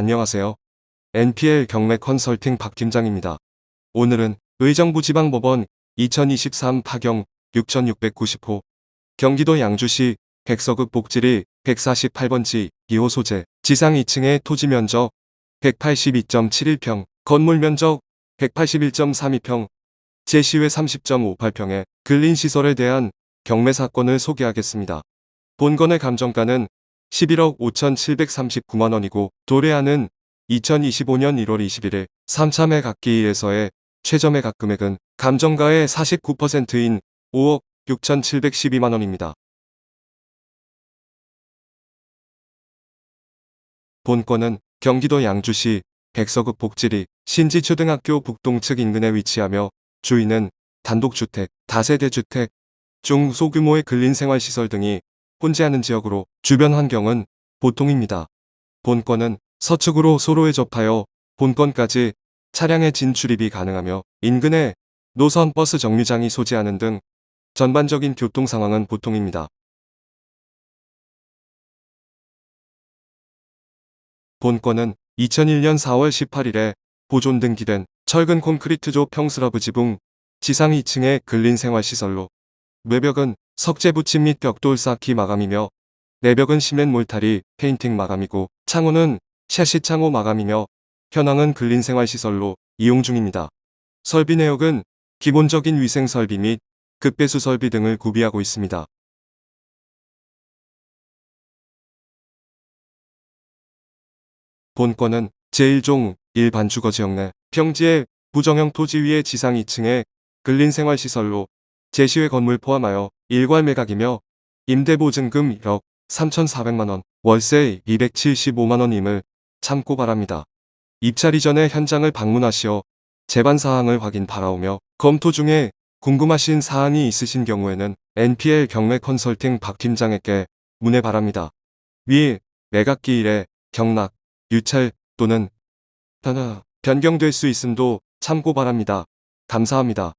안녕하세요. NPL 경매 컨설팅 박 팀장입니다. 오늘은 의정부 지방법원 2023 파경 6690호 경기도 양주시 백서급 복지리 148번지 2호 소재 지상 2층의 토지 면적 182.71평 건물 면적 181.32평 제시외 30.58평의 근린시설에 대한 경매 사건을 소개하겠습니다. 본건의 감정가는 11억 5,739만원이고 도래하는 2025년 1월 21일 3차 매각기일에서의 최저 매 각 금액은 감정가의 49%인 5억 6,712만원입니다. 본건은 경기도 양주시 백서급 복지리 신지초등학교 북동측 인근에 위치하며 주인은 단독주택, 다세대주택, 중소규모의 근린생활시설 등이 혼재하는 지역으로 주변 환경은 보통입니다. 본건은 서측으로 소로에 접하여 본건까지 차량의 진출입이 가능하며 인근에 노선 버스 정류장이 소재하는 등 전반적인 교통 상황은 보통입니다. 본건은 2001년 4월 18일에 보존 등기된 철근 콘크리트조 평스러브 지붕 지상 2층의 근린생활시설로 외벽은 석재 붙임 및 벽돌 쌓기 마감이며 내벽은 시멘 몰타리 페인팅 마감이고 창호는 샤시 창호 마감이며 현황은 근린생활시설로 이용 중입니다. 설비 내역은 기본적인 위생 설비 및 급배수 설비 등을 구비하고 있습니다. 본건은 제1종 일반주거 지역 내 평지의 부정형 토지 위의 지상 2층의 근린생활시설로 제시외 건물 포함하여 일괄 매각이며 임대보증금 1억 3,400만원, 월세 275만원임을 참고 바랍니다. 입찰 이 전에 현장을 방문하시어 재반 사항을 확인 바라오며 검토 중에 궁금하신 사항이 있으신 경우에는 NPL 경매 컨설팅 박 팀장에게 문의 바랍니다. 위 매각기일에 경락, 유찰 또는 변경될 수 있음도 참고 바랍니다. 감사합니다.